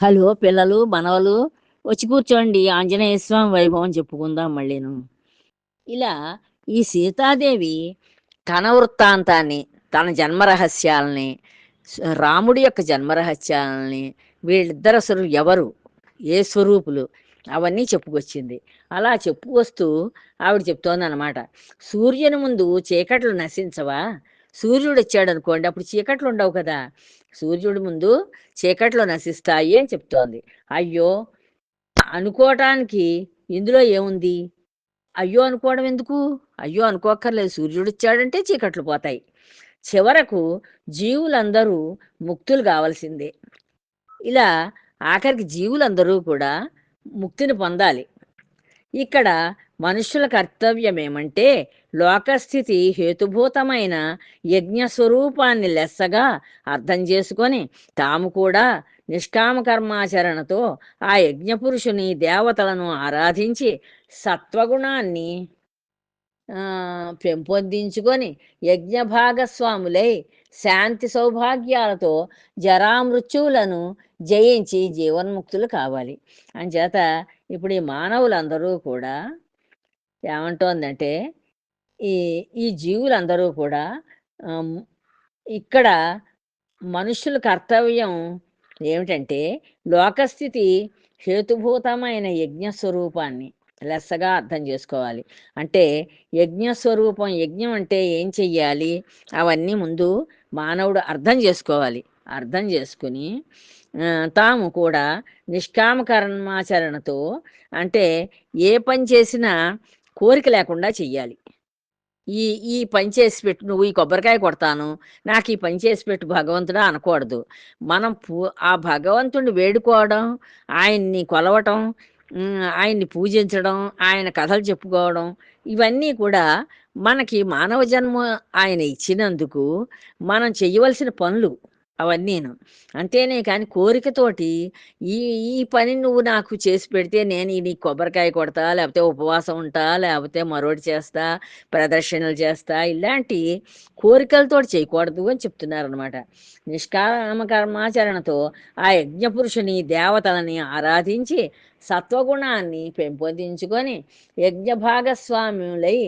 Hello పిల్లలు మనవలు వచ్చి కూర్చోండి. ఆంజనేయ స్వామి వైభవం చెప్పుకుందాం మళ్ళీను ఇలా ఈ సీతాదేవి తన వృత్తాంతాన్ని తన జన్మ రహస్యాలని రాముడి యొక్క జన్మ రహస్యాలని వీళ్ళిద్దరు అసలు ఎవరు ఏ స్వరూపులు అవన్నీ చెప్పుకొచ్చింది. అలా చెప్పుకొస్తూ ఆవిడ చెప్తోంది అనమాట సూర్యుని ముందు చీకట్లు నశించవా? సూర్యుడు వచ్చాడు అనుకోండి అప్పుడు చీకట్లు ఉండవు కదా. సూర్యుడి ముందు చీకట్లు నశిస్తాయి అని చెప్తోంది. అయ్యో! అనుకోవటానికి ఇందులో ఏముంది? అయ్యో అనుకోవడం ఎందుకు? అయ్యో అనుకోక్కర్లేదు. సూర్యుడు ఇచ్చాడంటే చీకట్లు పోతాయి. చివరకు జీవులందరూ ముక్తులు కావాల్సిందే. ఇలా ఆఖరికి జీవులందరూ కూడా ముక్తిని పొందాలి. ఇక్కడ మనుషుల కర్తవ్యం ఏమంటే లోకస్థితి హేతుభూతమైన యజ్ఞ స్వరూపాన్ని లెస్సగా అర్థం చేసుకొని తాము కూడా నిష్కామ కర్మాచరణతో ఆ యజ్ఞపురుషుని దేవతలను ఆరాధించి సత్వగుణాన్ని పెంపొందించుకొని యజ్ఞ భాగస్వాములై శాంతి సౌభాగ్యాలతో జరామృత్యువులను జయించి జీవన్ముక్తులు కావాలి. అంచేత ఇప్పుడు ఈ మానవులందరూ కూడా ఏమంటోందంటే ఈ ఈ జీవులందరూ కూడా ఇక్కడ మనుషుల కర్తవ్యం ఏమిటంటే లోకస్థితి హేతుభూతమైన యజ్ఞ స్వరూపాన్ని లెస్సగా అర్థం చేసుకోవాలి. అంటే యజ్ఞ స్వరూపం యజ్ఞం అంటే ఏం చెయ్యాలి? అవన్నీ ముందు మానవుడు అర్థం చేసుకోవాలి. అర్థం చేసుకుని తాము కూడా నిష్కామ కర్మాచరణతో అంటే ఏ పని చేసినా కోరిక లేకుండా చెయ్యాలి. ఈ ఈ పని చేసి పెట్టు నువ్వు ఈ కొబ్బరికాయ కొడతాను నాకు ఈ పని చేసి పెట్టు భగవంతుడా అనకూడదు. మనం పూ ఆ భగవంతుడిని వేడుకోవడం ఆయన్ని కొలవటం ఆయన్ని పూజించడం ఆయన కథలు చెప్పుకోవడం ఇవన్నీ కూడా మనకి మానవ జన్మ ఆయన ఇచ్చినందుకు మనం చేయవలసిన పనులు. అవన్నీను. అంతేనే కానీ కోరికతోటి ఈ ఈ పని నువ్వు నాకు చేసి పెడితే నేను ఈ నీ కొబ్బరికాయ కొడతా లేకపోతే ఉపవాసం ఉంటా లేకపోతే మరొకటి చేస్తా ప్రదర్శనలు చేస్తా ఇలాంటి కోరికలతో చేయకూడదు అని చెప్తున్నారనమాట నిష్కామ కర్మాచరణతో ఆ యజ్ఞపురుషుని దేవతలని ఆరాధించి సత్వగుణాన్ని పెంపొందించుకొని యజ్ఞ భాగస్వామ్యులై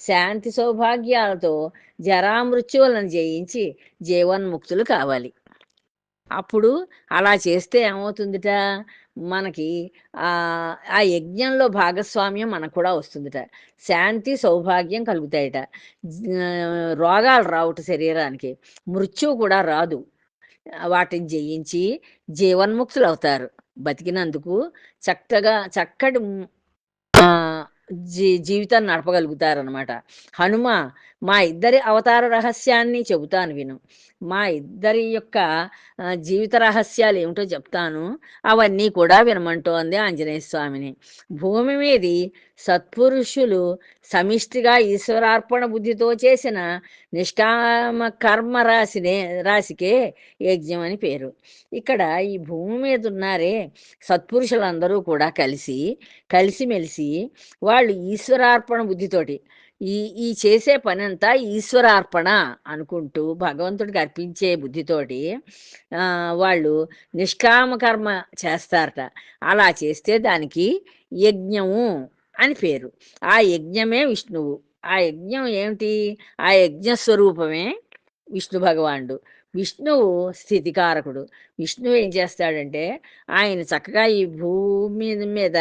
శాంతి సౌభాగ్యాలతో జరామృత్యువులను జయించి జీవన్ముక్తులు కావాలి. అప్పుడు అలా చేస్తే ఏమవుతుందిట? మనకి ఆ యజ్ఞంలో భాగస్వామ్యం మనకు కూడా వస్తుందిట. శాంతి సౌభాగ్యం కలుగుతాయట. రోగాలు రావుట శరీరానికి. మృత్యువు కూడా రాదు. వాటిని జయించి జీవన్ముక్తులు అవుతారు బతికినందుకు చక్కగా చక్కటి జీ జీవితాన్ని నడపగలుగుతారనమాట హనుమ మా ఇద్దరి అవతార రహస్యాన్ని చెబుతాను విను. మా ఇద్దరి యొక్క జీవిత రహస్యాలు ఏమిటో చెప్తాను. అవన్నీ కూడా వినమంటోంది ఆంజనేయ స్వామిని. భూమి మీది సత్పురుషులు సమిష్టిగా ఈశ్వరార్పణ బుద్ధితో చేసిన నిష్కామ కర్మ రాశినే రాశికే యజ్ఞం అని పేరు. ఇక్కడ ఈ భూమి మీద ఉన్నారే సత్పురుషులందరూ కూడా కలిసి కలిసిమెలిసి వాళ్ళు ఈశ్వరార్పణ బుద్ధితోటి ఈ ఈ చేసే పని అంతా ఈశ్వరార్పణ అనుకుంటూ భగవంతుడికి అర్పించే బుద్ధితోటి వాళ్ళు నిష్కామ కర్మ చేస్తారట. అలా చేస్తే దానికి యజ్ఞము అని పేరు. ఆ యజ్ఞమే విష్ణువు. ఆ యజ్ఞం ఏమిటి? ఆ యజ్ఞ స్వరూపమే విష్ణు భగవానుడు. విష్ణువు స్థితికారకుడు. విష్ణువు ఏం చేస్తాడంటే ఆయన చక్కగా ఈ భూమి మీద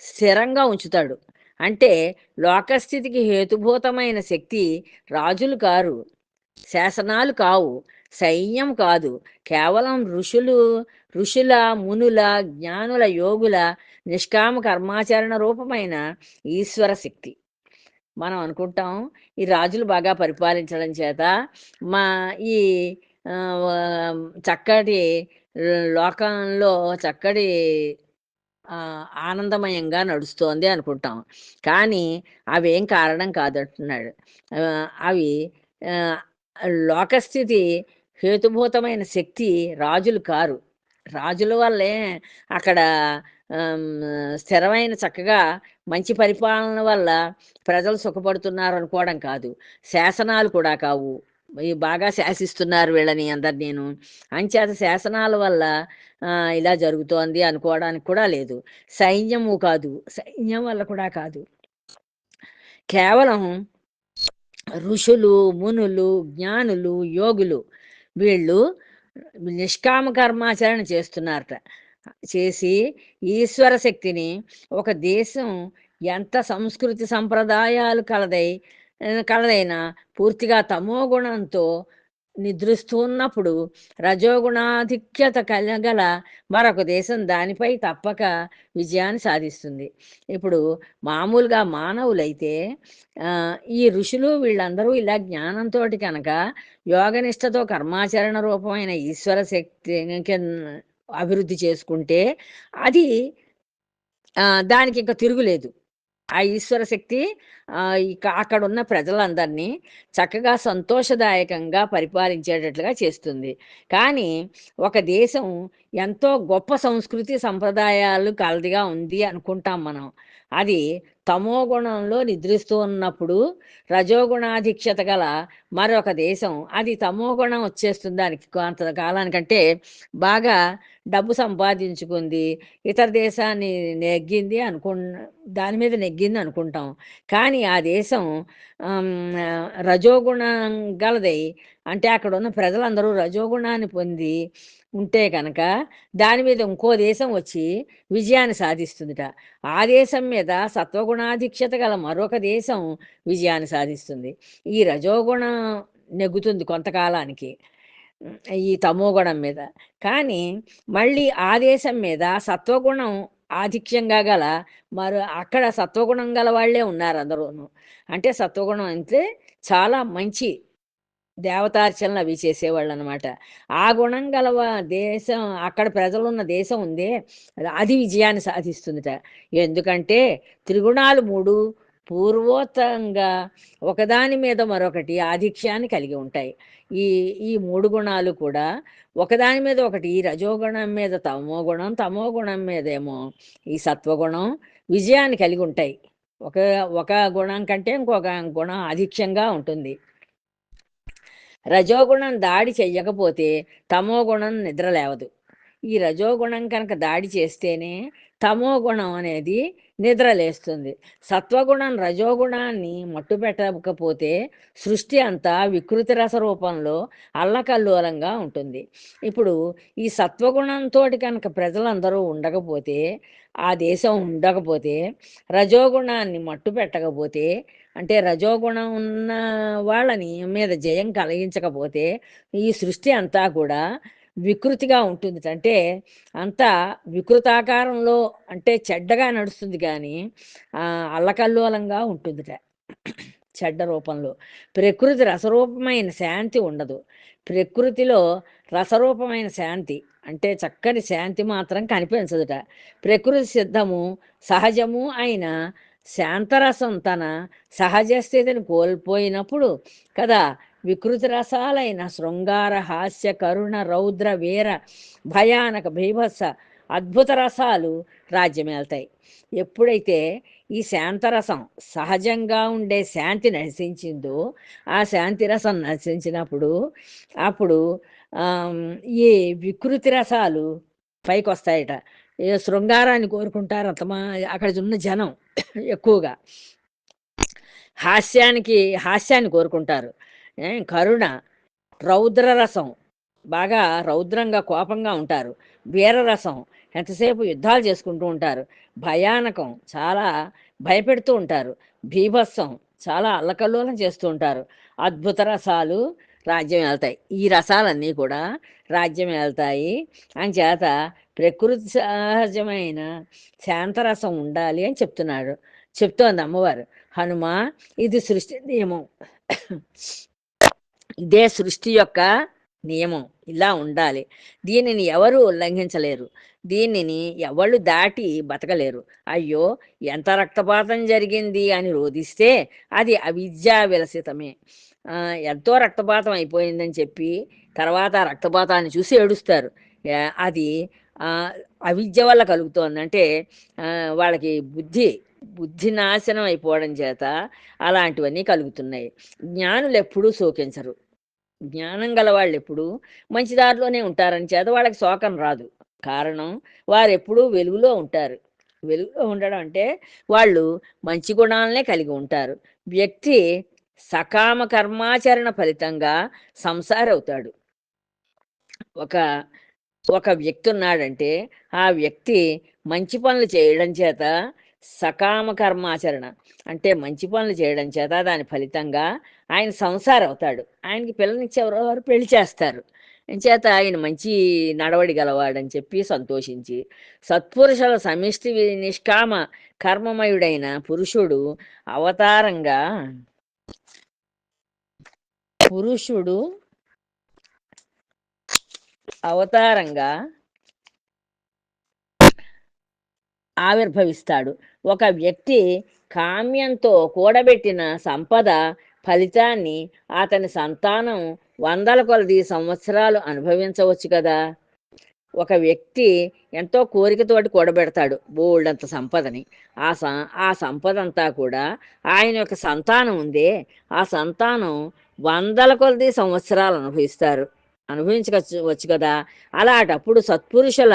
స్థిరంగా ఉంచుతాడు. అంటే లోకస్థితికి హేతుభూతమైన శక్తి రాజులు కారు శాసనాలు కావు సైన్యం కాదు. కేవలం ఋషులు ఋషుల మునుల జ్ఞానుల యోగుల నిష్కామ కర్మాచరణ రూపమైన ఈశ్వర శక్తి. మనం అనుకుంటాం ఈ రాజులు బాగా పరిపాలించడం చేత మా ఈ చక్కటి లోకంలో చక్కటి ఆనందమయంగా నడుస్తోంది అనుకుంటాం. కానీ అవేం కారణం కాదంటున్నాడు. అవి లోకస్థితి హేతుభూతమైన శక్తి రాజులు కారు. రాజుల వల్లే అక్కడ స్థిరమైన చక్కగా మంచి పరిపాలన వల్ల ప్రజలు సుఖపడుతున్నారు అనుకోవడం కాదు. శాసనాలు కూడా కావు. బాగా శాసిస్తున్నారు వీళ్ళని అందరు నేను. అంచేత శాసనాల వల్ల ఇలా జరుగుతోంది అనుకోవడానికి కూడా లేదు. సైన్యము కాదు. సైన్యం వల్ల కూడా కాదు. కేవలం ఋషులు మునులు జ్ఞానులు యోగులు వీళ్ళు నిష్కామ కర్మాచరణ చేస్తున్నారట. చేసి ఈశ్వర శక్తిని ఒక దేశం ఎంత సంస్కృతి సంప్రదాయాలు కలదై కలదైన పూర్తిగా తమో గుణంతో నిద్రిస్తున్నప్పుడు రజోగుణాధిక్యత కలగల మరొక దేశం దానిపై తప్పక విజయాన్ని సాధిస్తుంది. ఇప్పుడు మామూలుగా మానవులైతే ఈ ఋషులు వీళ్ళందరూ ఇలా జ్ఞానంతో కనుక యోగనిష్టతో కర్మాచరణ రూపమైన ఈశ్వర శక్తి అభివృద్ధి చేసుకుంటే అది దానికి ఇంకా తిరుగులేదు ఆ ఈశ్వర శక్తి ఇక అక్కడ ఉన్న ప్రజలందరినీ చక్కగా సంతోషదాయకంగా పరిపాలించేటట్లుగా చేస్తుంది. కానీ ఒక దేశం ఎంతో గొప్ప సంస్కృతి సంప్రదాయాలు కలదిగా ఉంది అనుకుంటాం మనం. అది తమో గుణంలో నిద్రిస్తూ ఉన్నప్పుడు రజోగుణాధిక్షత గల మరొక దేశం. అది తమో గుణం వచ్చేస్తుంది దానికి కొంత కాలానికంటే బాగా డబ్బు సంపాదించుకుంది ఇతర దేశాన్ని నెగ్గింది అనుకు దాని మీద నెగ్గింది అనుకుంటాం. కానీ ఆ దేశం రజోగుణం గలదై అంటే అక్కడ ఉన్న ప్రజలందరూ రజోగుణాన్ని పొంది ఉంటే కనుక దాని మీద ఇంకో దేశం వచ్చి విజయాన్ని సాధిస్తుందిట. ఆ దేశం మీద సత్వగుణాధిక్షత గల మరొక దేశం విజయాన్ని సాధిస్తుంది. ఈ రజోగుణం నెగ్గుతుంది కొంతకాలానికి ఈ తమోగుణం మీద. కానీ మళ్ళీ ఆ దేశం మీద సత్వగుణం ఆధిక్యంగా గల మరి అక్కడ సత్వగుణం గల వాళ్ళే ఉన్నారు అందరూను అంటే సత్వగుణం అంటే చాలా మంచి దేవతార్చనలు అవి చేసేవాళ్ళు అనమాట ఆ గుణం గలవ దేశం అక్కడ ప్రజలున్న దేశం ఉందే అది విజయాన్ని సాధిస్తుందిట. ఎందుకంటే త్రిగుణాలు మూడు పూర్వోత్తంగా ఒకదాని మీద మరొకటి ఆధిక్యాన్ని కలిగి ఉంటాయి. ఈ ఈ మూడు గుణాలు కూడా ఒకదాని మీద ఒకటి ఈ రజోగుణం మీద తమో గుణం తమో గుణం మీదేమో ఈ సత్వగుణం విజయాన్ని కలిగి ఉంటాయి. ఒక ఒక గుణం కంటే ఇంకొక గుణం ఆధిక్యంగా ఉంటుంది. రజోగుణం దాడి చెయ్యకపోతే తమో గుణం నిద్ర లేవదు. ఈ రజోగుణం కనుక దాడి చేస్తేనే తమో గుణం అనేది నిద్ర లేస్తుంది. సత్వగుణం రజోగుణాన్ని మట్టు పెట్టకపోతే సృష్టి అంతా వికృతి రస రూపంలో అల్లకల్లోలంగా ఉంటుంది. ఇప్పుడు ఈ సత్వగుణంతో కనుక ప్రజలందరూ ఉండకపోతే ఆ దేశం ఉండకపోతే రజోగుణాన్ని మట్టు పెట్టకపోతే అంటే రజోగుణం ఉన్న వాళ్ళని మీద జయం కలిగించకపోతే ఈ సృష్టి అంతా కూడా వికృతిగా ఉంటుంది. అంటే అంతా వికృతాకారంలో అంటే చెడ్డగా నడుస్తుంది కానీ అల్లకల్లోలంగా ఉంటుందిట. చెడ్డ రూపంలో. ప్రకృతి రసరూపమైన శాంతి ఉండదు. ప్రకృతిలో రసరూపమైన శాంతి అంటే చక్కని శాంతి మాత్రం కనిపించదుట. ప్రకృతి సిద్ధము సహజము అయిన శాంతరసం తన సహజ స్థితిని కోల్పోయినప్పుడు కదా వికృతి రసాలైన శృంగార హాస్య కరుణ రౌద్ర వీర భయానక భీభత్స అద్భుత రసాలు రాజ్యమేళ్తాయి ఎప్పుడైతే ఈ శాంతరసం సహజంగా ఉండే శాంతి నశించిందో ఆ శాంతి రసం నశించినప్పుడు అప్పుడు ఈ వికృతి రసాలు పైకి వస్తాయట శృంగారాన్ని కోరుకుంటారు అంతమా అక్కడ ఉన్న జనం ఎక్కువగా. హాస్యానికి హాస్యాన్ని కోరుకుంటారు. కరుణ రౌద్రరసం బాగా రౌద్రంగా కోపంగా ఉంటారు. వీరరసం ఎంతసేపు యుద్ధాలు చేసుకుంటూ ఉంటారు. భయానకం చాలా భయపెడుతూ ఉంటారు. భీభత్సం చాలా అల్లకల్లోలం చేస్తూ ఉంటారు. అద్భుత రసాలు రాజ్యం వెళ్తాయి. ఈ రసాలన్నీ కూడా రాజ్యం వెళ్తాయి. అని చేత ప్రకృతి సహజమైన శాంతరసం ఉండాలి అని చెప్తున్నాడు. చెప్తోంది అమ్మవారు. హనుమ ఇది సృష్టి నియమం. ఇదే సృష్టి యొక్క నియమం. ఇలా ఉండాలి. దీనిని ఎవరు ఉల్లంఘించలేరు. దీనిని ఎవళ్ళు దాటి బతకలేరు. అయ్యో ఎంత రక్తపాతం జరిగింది అని రోధిస్తే అది అవిద్యా విలసితమే. ఎంతో రక్తపాతం అయిపోయిందని చెప్పి తర్వాత ఆ రక్తపాతాన్ని చూసి ఏడుస్తారు. అది అవిద్య వల్ల కలుగుతోంది. అంటే వాళ్ళకి బుద్ధి బుద్ధి నాశనం అయిపోవడం చేత అలాంటివన్నీ కలుగుతున్నాయి. జ్ఞానులు ఎప్పుడూ శోకించరు. జ్ఞానం గలవాళ్ళు ఎప్పుడు మంచి దారిలోనే ఉంటారని చేత వాళ్ళకి శోకం రాదు. కారణం వారు ఎప్పుడూ వెలుగులో ఉంటారు. వెలుగులో ఉండడం అంటే వాళ్ళు మంచి గుణాలనే కలిగి ఉంటారు. వ్యక్తి సకామ కర్మాచరణ ఫలితంగా సంసారవుతాడు. ఒక ఒక వ్యక్తి ఉన్నాడంటే ఆ వ్యక్తి మంచి పనులు చేయడం చేత సకామ కర్మాచరణ అంటే మంచి పనులు చేయడం చేత దాని ఫలితంగా ఆయన సంసారం అవుతాడు ఆయనకి పిల్లనిచ్చి ఎవరో వారు పెళ్ళి చేస్తారు. చేత ఆయన మంచి నడవడి గలవాడని చెప్పి సంతోషించి సత్పురుషుల సమిష్టి నిష్కామ కర్మమయుడైన పురుషుడు అవతారంగా పురుషుడు అవతారంగా ఆవిర్భవిస్తాడు. ఒక వ్యక్తి కామ్యంతో కూడబెట్టిన సంపద ఫలితాన్ని అతని సంతానం వందల కొలది సంవత్సరాలు అనుభవించవచ్చు కదా? ఒక వ్యక్తి ఎంతో కోరికతోటి కూడబెడతాడు బోల్డంత సంపదని. ఆ స ఆ సంపద అంతా కూడా ఆయన యొక్క సంతానం ఉందే. ఆ సంతానం వందల కొలది సంవత్సరాలు అనుభవిస్తారు. అనుభవించవచ్చు వచ్చు కదా. అలాంటప్పుడు సత్పురుషుల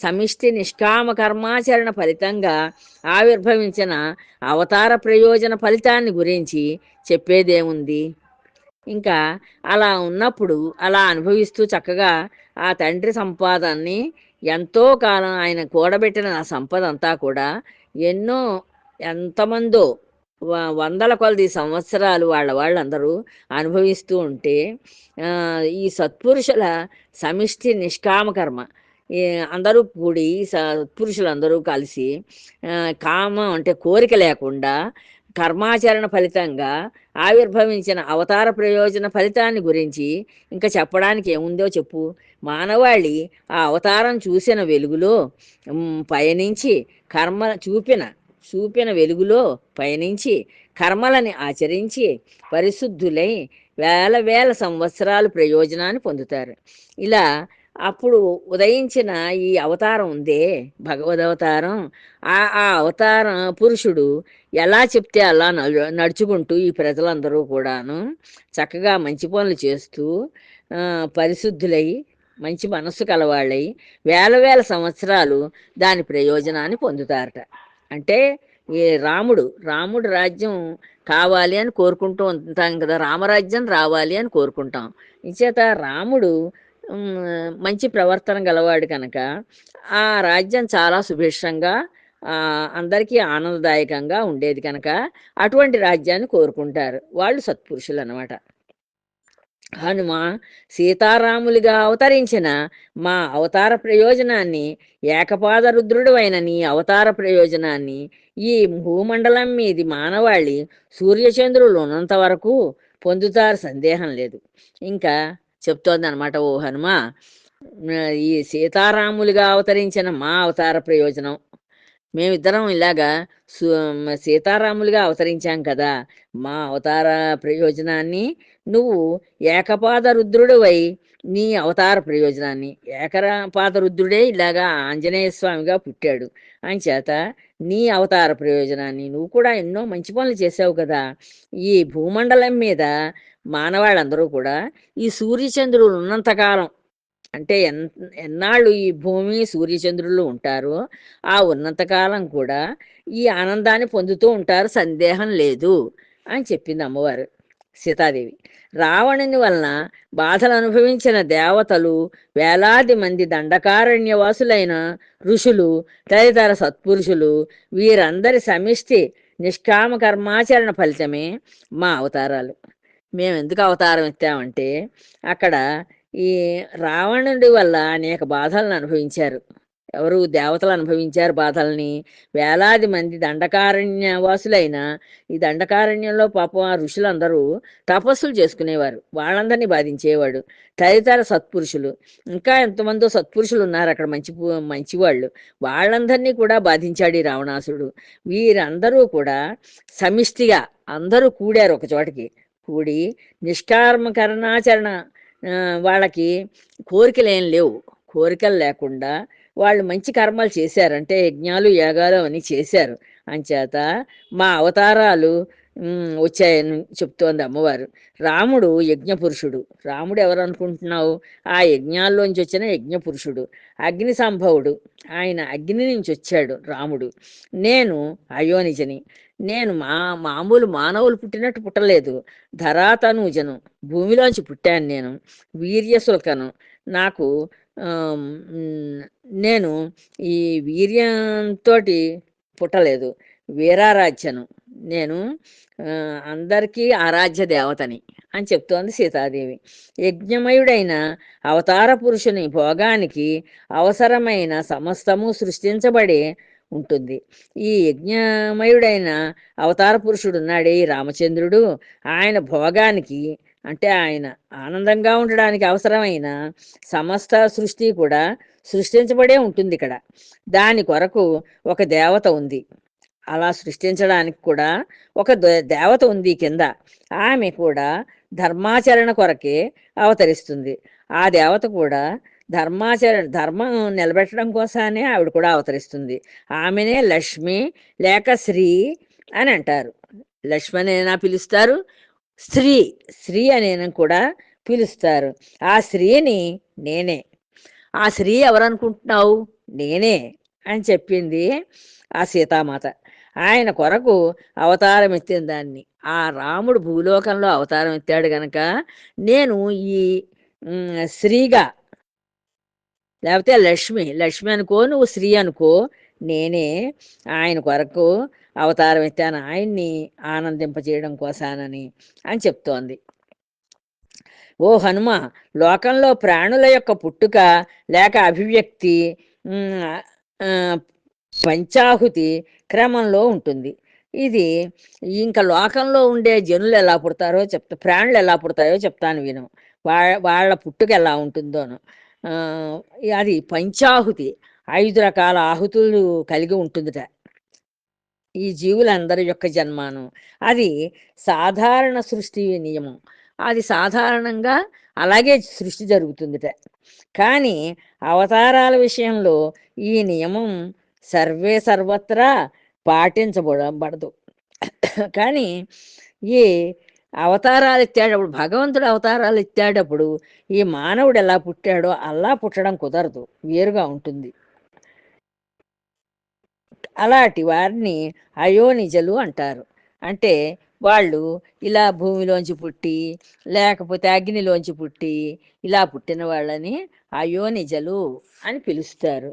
సమిష్టి నిష్కామ కర్మాచరణ ఫలితంగా ఆవిర్భవించిన అవతార ప్రయోజన ఫలితాన్ని గురించి చెప్పేదేముంది? ఇంకా అలా ఉన్నప్పుడు అలా అనుభవిస్తూ చక్కగా ఆ తండ్రి సంపాదనని ఎంతో కాలం ఆయన కూడబెట్టిన ఆ సంపద అంతా కూడా ఎన్నో ఎంతమందో వ- వందల కొలది సంవత్సరాలు వాళ్ళ వాళ్ళందరూ అనుభవిస్తూ ఉంటే ఈ సత్పురుషుల సమిష్టి నిష్కామ కర్మ ఈ అందరూ కూడి సత్పురుషులందరూ కలిసి కామం అంటే కోరిక లేకుండా కర్మాచరణ ఫలితంగా ఆవిర్భవించిన అవతార ప్రయోజన ఫలితాన్ని గురించి ఇంకా చెప్పడానికి ఏముందో చెప్పు. మానవాళి ఆ అవతారం చూసిన వెలుగులో పయనించి కర్మ చూపిన చూపిన వెలుగులో పయనించి కర్మలని ఆచరించి పరిశుద్ధులై వేల వేల సంవత్సరాలు ప్రయోజనాన్ని పొందుతారు. ఇలా అప్పుడు ఉదయించిన ఈ అవతారం ఉందే భగవద్ అవతారం ఆ ఆ అవతారం పురుషుడు ఎలా చెప్తే అలా నడుచుకుంటూ ఈ ప్రజలందరూ కూడాను చక్కగా మంచి పనులు చేస్తూ పరిశుద్ధులై మంచి మనస్సు కలవాళ్ళై వేల వేల సంవత్సరాలు దాని ప్రయోజనాన్ని పొందుతారట. అంటే ఈ రాముడు రాముడు రాజ్యం కావాలి అని కోరుకుంటూ ఉంటాం కదా రామరాజ్యం రావాలి అని కోరుకుంటాం. ఇంచేత రాముడు మంచి ప్రవర్తన గలవాడు కనుక ఆ రాజ్యం చాలా సుభిక్షంగా అందరికీ ఆనందదాయకంగా ఉండేది కనుక అటువంటి రాజ్యాన్ని కోరుకుంటారు. వాళ్ళు సత్పురుషులు అన్నమాట హనుమ సీతారాములుగా అవతరించిన మా అవతార ప్రయోజనాన్ని ఏకపాద రుద్రుడు అయిన నీ అవతార ప్రయోజనాన్ని ఈ భూమండలం మీది మానవాళి సూర్యచంద్రులు ఉన్నంత వరకు పొందుతారు సందేహం లేదు. ఇంకా చెప్తోంది అనమాట ఓ హనుమ. ఈ సీతారాములుగా అవతరించిన మా అవతార ప్రయోజనం. మేమిద్దరం ఇలాగా సీతారాములుగా అవతరించాం కదా మా అవతార ప్రయోజనాన్ని నువ్వు ఏకపాద రుద్రుడువై నీ అవతార ప్రయోజనాన్ని. ఏకపాద రుద్రుడే ఇలాగా ఆంజనేయ స్వామిగా పుట్టాడు. చేత నీ అవతార ప్రయోజనాన్ని నువ్వు కూడా ఎన్నో మంచి పనులు చేసావు కదా. ఈ భూమండలం మీద మానవాళ్ళందరూ కూడా ఈ సూర్యచంద్రులు ఉన్నంతకాలం అంటే ఎన్ ఎన్నాళ్ళు ఈ భూమి సూర్యచంద్రులు ఉంటారో ఆ ఉన్నంతకాలం కూడా ఈ ఆనందాన్ని పొందుతూ ఉంటారు సందేహం లేదు అని చెప్పింది అమ్మవారు సీతాదేవి. రావణుని వలన బాధలు అనుభవించిన దేవతలు వేలాది మంది దండకారణ్యవాసులైన ఋషులు తదితర సత్పురుషులు వీరందరి సమిష్టి నిష్కామ కర్మాచరణ ఫలితమే మా అవతారాలు. మేము ఎందుకు అవతారం ఎత్తామంటే అక్కడ ఈ రావణుడి వల్ల అనేక బాధలను అనుభవించారు. ఎవరు దేవతలు అనుభవించారు బాధల్ని. వేలాది మంది దండకారణ్యవాసులైన ఈ దండకారణ్యంలో పాపం ఆ ఋషులందరూ తపస్సులు చేసుకునేవారు. వాళ్ళందరినీ బాధించేవాడు. తదితర సత్పురుషులు. ఇంకా ఎంతమందో సత్పురుషులు ఉన్నారు అక్కడ మంచి మంచివాళ్ళు. వాళ్ళందరినీ కూడా బాధించాడు ఈ రావణాసుడు వీరందరూ కూడా సమిష్టిగా అందరూ కూడారు ఒక చోటకి. కూడి నిష్కార్మకరణాచరణ కరణాచరణ వాళ్ళకి కోరికలు ఏం లేవు. కోరికలు లేకుండా వాళ్ళు మంచి కర్మలు చేశారు. అంటే యజ్ఞాలు యాగాలు అని చేశారు. అంచేత మా అవతారాలు వచ్చాయని చెప్తోంది అమ్మవారు. రాముడు యజ్ఞ పురుషుడు రాముడు ఎవరు అనుకుంటున్నావు? ఆ యజ్ఞాల్లోంచి వచ్చిన యజ్ఞ పురుషుడు అగ్ని సంభవుడు. ఆయన అగ్ని నుంచి వచ్చాడు రాముడు. నేను అయోనిజని. నేను మా మామూలు మానవులు పుట్టినట్టు పుట్టలేదు. ధరాతనూజను భూమిలోంచి పుట్టాను నేను. వీర్యశుల్కను నాకు నేను ఈ వీర్యంతో పుట్టలేదు. వీరారాధ్యను. నేను అందరికీ ఆరాధ్య దేవతని అని చెప్తోంది సీతాదేవి. యజ్ఞమయుడైన అవతార పురుషుని భోగానికి అవసరమైన సమస్తము సృష్టించబడి ఉంటుంది. ఈ యజ్ఞమయుడైన అవతార పురుషుడు ఉన్నాడే ఈ రామచంద్రుడు. ఆయన భోగానికి అంటే ఆయన ఆనందంగా ఉండడానికి అవసరమైన సమస్త సృష్టి కూడా సృష్టించబడే ఉంటుంది ఇక్కడ. దాని కొరకు ఒక దేవత ఉంది. అలా సృష్టించడానికి కూడా ఒక దే- దేవత ఉంది కింద. ఆమె కూడా ధర్మాచరణ కొరకే అవతరిస్తుంది. ఆ దేవత కూడా ధర్మాచరణ ధర్మం నిలబెట్టడం కోసమే ఆవిడ కూడా అవతరిస్తుంది. ఆమెనే లక్ష్మి లేక శ్రీ అని అంటారు. లక్ష్మి అనేనా పిలుస్తారు స్త్రీ స్త్రీ అనేనా కూడా పిలుస్తారు. ఆ స్త్రీని నేనే. ఆ స్త్రీ ఎవరనుకుంటున్నావు? నేనే అని చెప్పింది ఆ సీతామాత. ఆయన కొరకు అవతారం ఎత్తిన దాన్ని. ఆ రాముడు భూలోకంలో అవతారం ఎత్తాడు గనక నేను ఈ స్త్రీగా లేకపోతే లక్ష్మి లక్ష్మి అనుకో నువ్వు స్త్రీ అనుకో నేనే ఆయన కొరకు అవతారం ఎత్తాను ఆయన్ని ఆనందింపజేయడం కోసానని అని చెప్తోంది. ఓ హనుమ లోకంలో ప్రాణుల యొక్క పుట్టుక లేక అభివ్యక్తి పంచాహుతి క్రమంలో ఉంటుంది. ఇది ఇంకా లోకంలో ఉండే జనులు ఎలా పుడతారో చెప్తా ప్రాణులు ఎలా పుడతాయో చెప్తాను విను. వా వాళ్ళ పుట్టుక ఎలా ఉంటుందోను. అది పంచాహుతి. ఐదు రకాల ఆహుతులు కలిగి ఉంటుందిట. ఈ జీవులందరి యొక్క జన్మానం. అది సాధారణ సృష్టి నియమం. అది సాధారణంగా అలాగే సృష్టి జరుగుతుందిట. కానీ అవతారాల విషయంలో ఈ నియమం సర్వే సర్వత్రా పాటించబడబడదు కానీ ఈ అవతారాలు ఎత్తాడప్పుడు భగవంతుడు అవతారాలు ఎత్తాడప్పుడు ఈ మానవుడు ఎలా పుట్టాడో అలా పుట్టడం కుదరదు. వేరుగా ఉంటుంది. అలాంటి వారిని అయోనిజలు అంటారు. అంటే వాళ్ళు ఇలా భూమిలోంచి పుట్టి లేకపోతే అగ్నిలోంచి పుట్టి ఇలా పుట్టిన వాళ్ళని అయోనిజలు అని పిలుస్తారు.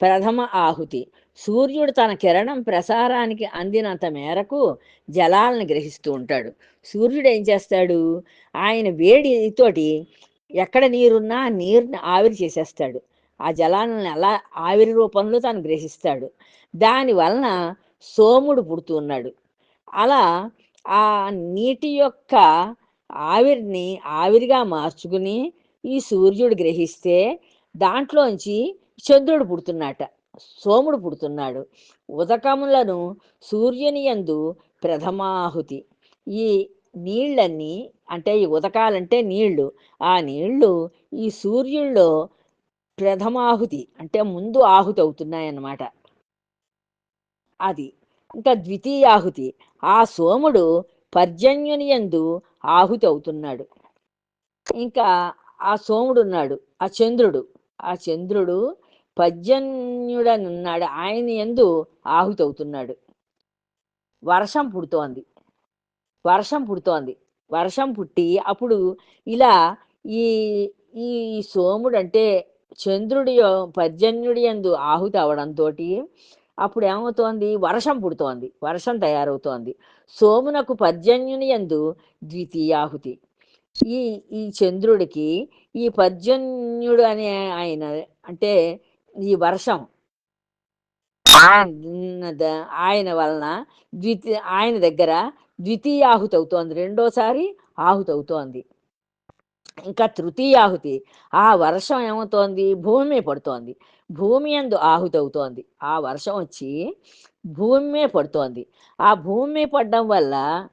ప్రథమ ఆహుతి. సూర్యుడు తన కిరణం ప్రసారానికి అందినంత మేరకు జలాలను గ్రహిస్తూ ఉంటాడు. సూర్యుడు ఏం చేస్తాడు? ఆయన వేడితోటి ఎక్కడ నీరున్నా నీరుని ఆవిరి చేసేస్తాడు. ఆ జలాలను ఎలా ఆవిరి రూపంలో తాను గ్రహిస్తాడు. దాని వలన సోముడు పుడుతున్నాడు అలా ఆ నీటి యొక్క ఆవిరిని ఆవిరిగా మార్చుకుని ఈ సూర్యుడు గ్రహిస్తే దాంట్లోంచి చంద్రుడు పుడుతున్నట. సోముడు పుడుతున్నాడు. ఉదకములను సూర్యుని యందు ప్రథమాహుతి. ఈ నీళ్ళన్నీ అంటే ఈ ఉదకాలంటే నీళ్ళు ఆ నీళ్ళు ఈ సూర్యుల్లో ప్రథమాహుతి అంటే ముందు ఆహుతి అవుతున్నాయన్నమాట. అది ఇంకా ద్వితీయాహుతి. ఆ సోముడు పర్జన్యుని యందు ఆహుతి అవుతున్నాడు. ఇంకా ఆ సోముడు ఉన్నాడు ఆ చంద్రుడు. ఆ చంద్రుడు పర్జన్యుడనున్నాడు. ఆయన ఎందు ఆహుతవుతున్నాడు. వర్షం పుడుతోంది. వర్షం పుడుతోంది. వర్షం పుట్టి అప్పుడు ఇలా ఈ ఈ సోముడు అంటే చంద్రుడి పర్జన్యుడి యందు ఆహుతి అవడంతో అప్పుడు ఏమవుతోంది? వర్షం పుడుతోంది. వర్షం తయారవుతోంది. సోమునకు పర్జన్యుని యందు ద్వితీయాహుతి ఈ ఈ చంద్రుడికి ఈ పర్జన్యుడు అనే ఆయన అంటే ఈ వర్షం. ఆయన ఆయన వలన ద్వితీ ఆయన దగ్గర ద్వితీయాహుతి అవుతోంది. రెండోసారి ఆహుతి అవుతోంది. ఇంకా తృతీయాహుతి ఆ వర్షం ఏమవుతోంది? భూమి పడుతోంది. భూమి అందు ఆహుతి అవుతోంది. ఆ వర్షం వచ్చి భూమి పడుతోంది. ఆ భూమి పడడం వల్ల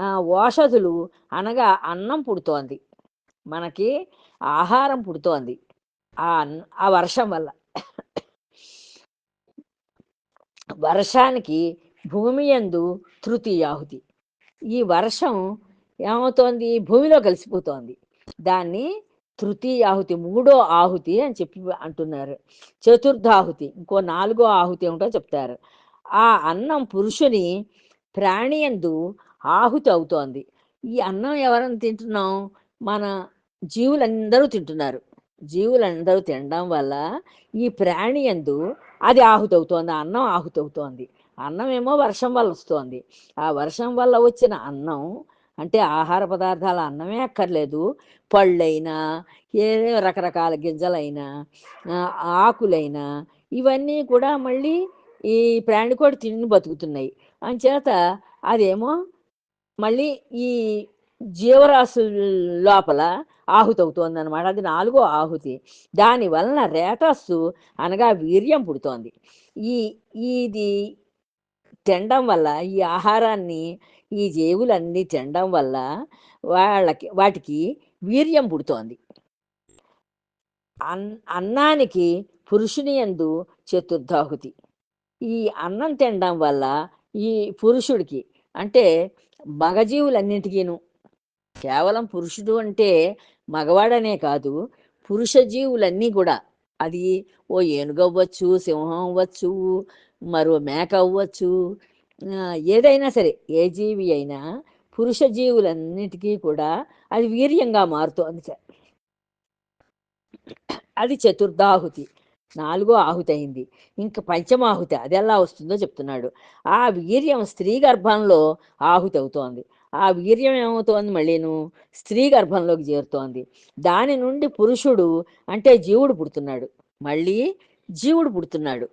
ఆ, ఓషధులు అనగా అన్నం పుడుతోంది. మనకి ఆహారం పుడుతోంది. ఆ అన్- ఆ వర్షం వల్ల. వర్షానికి భూమి యందు తృతీయాహుతి ఈ వర్షం ఏమవుతోంది? భూమిలో కలిసిపోతోంది. దాన్ని తృతీయ ఆహుతి మూడో ఆహుతి అని చెప్పి అంటున్నారు. చతుర్థాహుతి ఇంకో నాలుగో ఆహుతి ఏమిటో చెప్తారు. ఆ అన్నం పురుషుని ప్రాణియందు ఆహుతి అవుతోంది. ఈ అన్నం ఎవరైనా తింటున్నాం? మన జీవులందరూ తింటున్నారు. జీవులందరూ తినడం వల్ల ఈ ప్రాణి ఎందు అది ఆహుతవుతోంది అన్నం ఆహుతవుతోంది. అన్నం ఏమో వర్షం వల్ల వస్తోంది. ఆ వర్షం వల్ల వచ్చిన అన్నం అంటే ఆహార పదార్థాల అన్నమే అక్కర్లేదు. పళ్ళైనా ఏ రకరకాల గింజలైనా ఆకులైనా ఇవన్నీ కూడా మళ్ళీ ఈ ప్రాణి కూడా తిని బతుకుతున్నాయి. అంచేత అదేమో మళ్ళీ ఈ జీవరాశు లోపల ఆహుతి అవుతోంది అనమాట అది నాలుగో ఆహుతి. దాని వలన రేతస్సు అనగా వీర్యం పుడుతోంది. ఈ ఇది తినడం వల్ల ఈ ఆహారాన్ని ఈ జేవులన్నీ తినడం వల్ల వాళ్ళకి వాటికి వీర్యం పుడుతోంది. అన్ అన్నానికి పురుషుని యందు చతుర్థాహుతి. ఈ అన్నం తినడం వల్ల ఈ పురుషుడికి అంటే మగజీవులన్నింటికీను కేవలం పురుషుడు అంటే మగవాడనే కాదు పురుష జీవులన్నీ కూడా. అది ఓ ఏనుగు అవ్వచ్చు సింహం అవ్వచ్చు మరో మేక అవ్వచ్చు ఏదైనా సరే ఏ జీవి అయినా పురుష జీవులన్నిటికీ కూడా అది వీర్యంగా మారుతోంది సార్ అది చతుర్థాహుతి నాలుగో ఆహుతి అయింది. ఇంకా పంచమాహుతి అది ఎలా వస్తుందో చెప్తున్నాడు. ఆ వీర్యం స్త్రీ గర్భంలో ఆహుతి అవుతోంది. ఆ వీర్యం ఏమవుతోంది మళ్ళీను స్త్రీ గర్భంలోకి చేరుతోంది. దాని నుండి పురుషుడు అంటే జీవుడు పుడుతున్నాడు. మళ్ళీ జీవుడు పుడుతున్నాడు.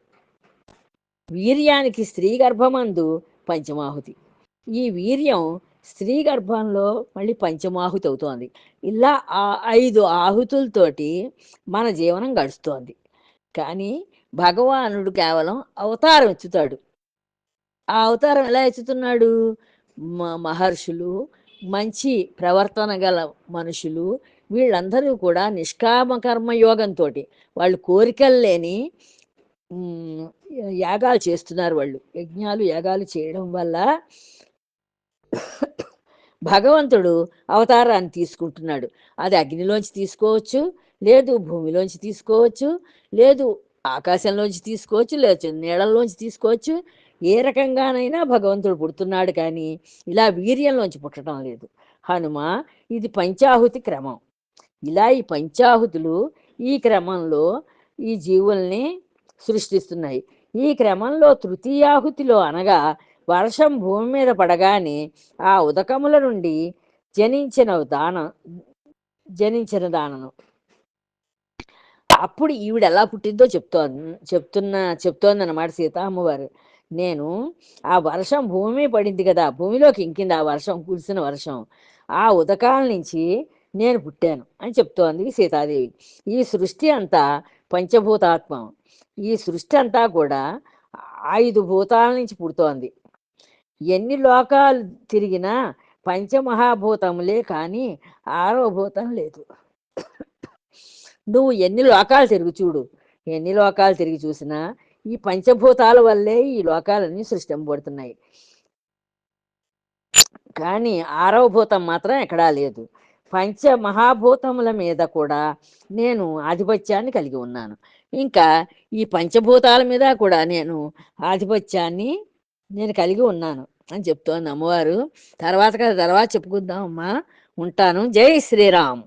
వీర్యానికి స్త్రీ గర్భమందు పంచమాహుతి. ఈ వీర్యం స్త్రీ గర్భంలో మళ్ళీ పంచమాహుతి అవుతోంది. ఇలా ఆ ఐదు ఆహుతులతోటి మన జీవనం గడుస్తోంది. కానీ భగవానుడు కేవలం అవతారం ఎత్తుతాడు. ఆ అవతారం ఎలా ఎత్తుతున్నాడు? మహర్షులు మంచి ప్రవర్తన గల మనుషులు వీళ్ళందరూ కూడా నిష్కామ కర్మయోగంతో వాళ్ళు కోరికలు లేని యాగాలు చేస్తున్నారు వాళ్ళు. యజ్ఞాలు యాగాలు చేయడం వల్ల భగవంతుడు అవతారాన్ని తీసుకుంటున్నాడు. అది అగ్నిలోంచి తీసుకోవచ్చు లేదు భూమిలోంచి తీసుకోవచ్చు లేదు ఆకాశంలోంచి తీసుకోవచ్చు లేదు నీళ్ళల్లోంచి తీసుకోవచ్చు ఏ రకంగానైనా భగవంతుడు పుడుతున్నాడు కానీ ఇలా వీర్యంలోంచి పుట్టడం లేదు. హనుమ ఇది పంచాహుతి క్రమం. ఇలా ఈ పంచాహుతులు ఈ క్రమంలో ఈ జీవుల్ని సృష్టిస్తున్నాయి. ఈ క్రమంలో తృతీయాహుతిలో అనగా వర్షం భూమి మీద పడగానే ఆ ఉదకముల నుండి జనించిన దాన జనించిన దానను. అప్పుడు ఈవిడ ఎలా పుట్టిందో చెప్తోంది చెప్తున్న చెప్తోంది సీతామ్మవారు. నేను ఆ వర్షం భూమి పడింది కదా భూమిలోకి ఇంకింది ఆ వర్షం కురిసిన వర్షం. ఆ ఉదకాల నుంచి నేను పుట్టాను అని చెప్తోంది సీతాదేవి. ఈ సృష్టి అంతా పంచభూతాత్మం. ఈ సృష్టి అంతా కూడా ఐదు భూతాల నుంచి పుడుతోంది. ఎన్ని లోకాలు తిరిగినా పంచమహాభూతములే కానీ ఆరో భూతం లేదు. నువ్వు ఎన్ని లోకాలు తిరిగి చూడు. ఎన్ని లోకాలు తిరిగి చూసినా ఈ పంచభూతాల వల్లే ఈ లోకాలన్నీ సృష్టింపబడుతున్నాయి. కానీ ఆరవ భూతం మాత్రం ఎక్కడా లేదు. పంచ మహాభూతముల మీద కూడా నేను ఆధిపత్యాన్ని కలిగి ఉన్నాను. ఇంకా ఈ పంచభూతాల మీద కూడా నేను ఆధిపత్యాన్ని నేను కలిగి ఉన్నాను అని చెప్తోంది అమ్మవారు. తర్వాత కదా తర్వాత చెప్పుకుందాం అమ్మా. ఉంటాను. జై శ్రీరామ్.